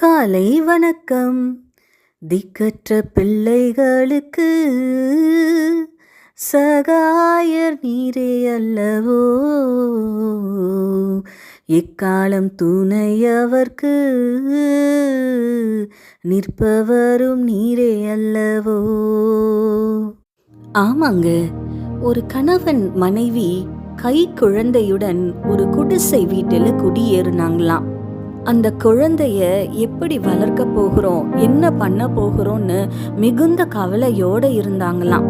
காலை வணக்கம். திக்கற்ற பிள்ளைகளுக்கு சகாயர் நீரே அல்லவோ? எக்காலம் துணையவர்க்கு நிற்பவரும் நீரே அல்லவோ? ஆமாங்க ஒரு கணவன் மனைவி கை குழந்தையுடன் ஒரு குடிசை வீட்டில் குடியேறினாங்களாம். அந்த குழந்தைய எப்படி வளர்க்க போகிறோம் என்ன பண்ண போகிறோம்னு மிகுந்த கவலையோட இருந்தாங்களாம்.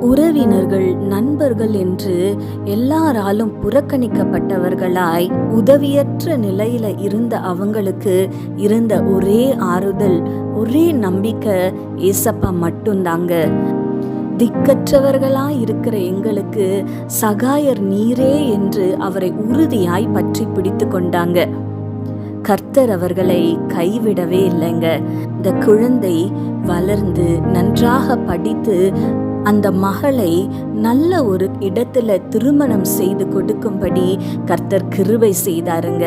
உறவினர்கள் நண்பர்கள் என்று எல்லாராலும் புறக்கணிக்கப்பட்டவர்களாய் உதவியற்ற நிலையில இருந்த அவங்களுக்கு இருந்த ஒரே ஆறுதல் ஒரே நம்பிக்கை ஏசப்பா மட்டும்தாங்க. திக்கற்றவர்களாய் இருக்கிற எங்களுக்கு சகாயர் நீரே என்று அவரை உறுதியாய் பற்றி பிடித்து கொண்டாங்க. கர்த்தர் அவர்களை கைவிடவே இல்லைங்க. இந்த குழந்தை வளர்ந்து நன்றாக படித்து அந்த மகளை நல்ல ஒரு இடத்துல திருமணம் செய்து கொடுக்கும்படி கர்த்தர் கிருவை செய்தாருங்க.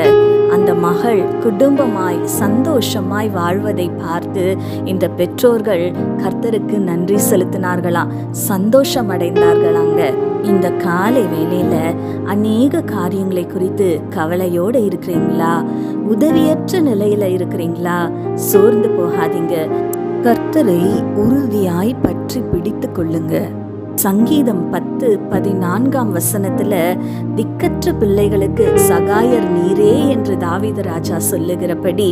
அந்த மகள் குடும்பமாய் சந்தோஷமாய் வாழ்வதை பார்த்து இந்த பெற்றோர்கள் கர்த்தருக்கு நன்றி செலுத்தினார்களாம் சந்தோஷம் அடைந்தார்களாங்க இந்த காலை வேளையில அநேக காரியங்களை குறித்து கவலையோடு இருக்கிறீங்களா? உதவியற்ற நிலையில இருக்கிறீங்களா? சோர்ந்து போகாதீங்க. கர்த்தரை உறுதியாய் பற்றி பிடித்து கொள்ளுங்க. சங்கீதம் பத்து பதினான்காம் வசனத்துல திக்கற்ற பிள்ளைகளுக்கு சகாயர் நீரே என்று தாவித ராஜா சொல்லுகிறபடி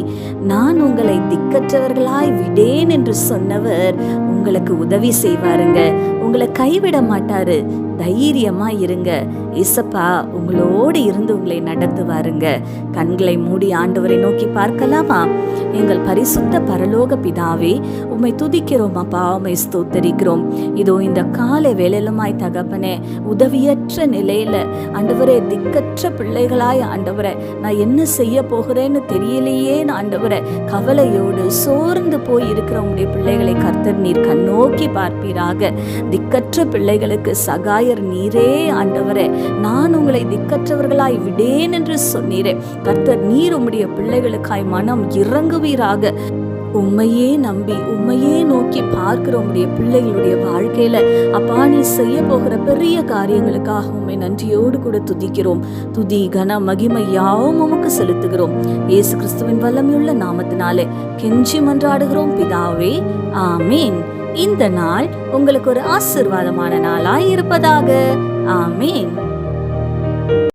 நான் உங்களை திக்கற்றவர்களாய் விடேன் என்று சொன்னவர் உங்களுக்கு உதவி செய்வாருங்க. உங்களை கைவிட மாட்டாரு. தைரியமா இருங்க. இசப்பா உங்களோடு இருந்து உங்களை நடத்துவாருங்க. கண்களை மூடி ஆண்டவரை நோக்கி பார்க்கலாமா? எங்கள் பரிசுத்த பரலோக பிதாவே உம்மை துதிக்கிறோம் அப்பா உம்மை ஸ்தோத்தரிக்கிறோம். இதோ இந்த காலை வேலையிலுமாய் தகப்பனே உதவியற்ற நிலையில ஆண்டவரே திக்கற்ற பிள்ளைகளாய் ஆண்டவரை நான் என்ன செய்ய போகிறேன்னு தெரியலையே ஆண்டவரை. கவலையோடு சோர்ந்து போய் இருக்கிற உங்களுடைய பிள்ளைகளை கர்த்தர் நீர் கண்ணோக்கி பார்ப்பீராக. திக்கற்ற பிள்ளைகளுக்கு சகாயர் நீரே ஆண்டவரே. நான் உங்களை திக்கற்றவர்களாய் விடேன் என்று சொன்னீரே. கர்த்தர் நீர் உம்முடைய பிள்ளைகளுக்காய் மனம் இறங்குவீராக. உண்மையே நம்பி உண்மையே நோக்கி பார்க்கிற உம்முடைய பிள்ளைகளுடைய வாழ்க்கையில அப்பா நீ செய்ய போகிற பெரிய காரியங்களுக்காக உண்மை நன்றியோடு கூட துதிக்கிறோம். துதி கன மகிமை யாவும் உமக்கு செலுத்துகிறோம். இயேசு கிறிஸ்துவின் வல்லமையுள்ள நாமத்தினாலே கெஞ்சி மன்றாடுகிறோம். பிதாவே ஆமீன். இந்த நாள் உங்களுக்கு ஒரு ஆசிர்வாதமான நாளாய் இருப்பதாக. ஆமீன்.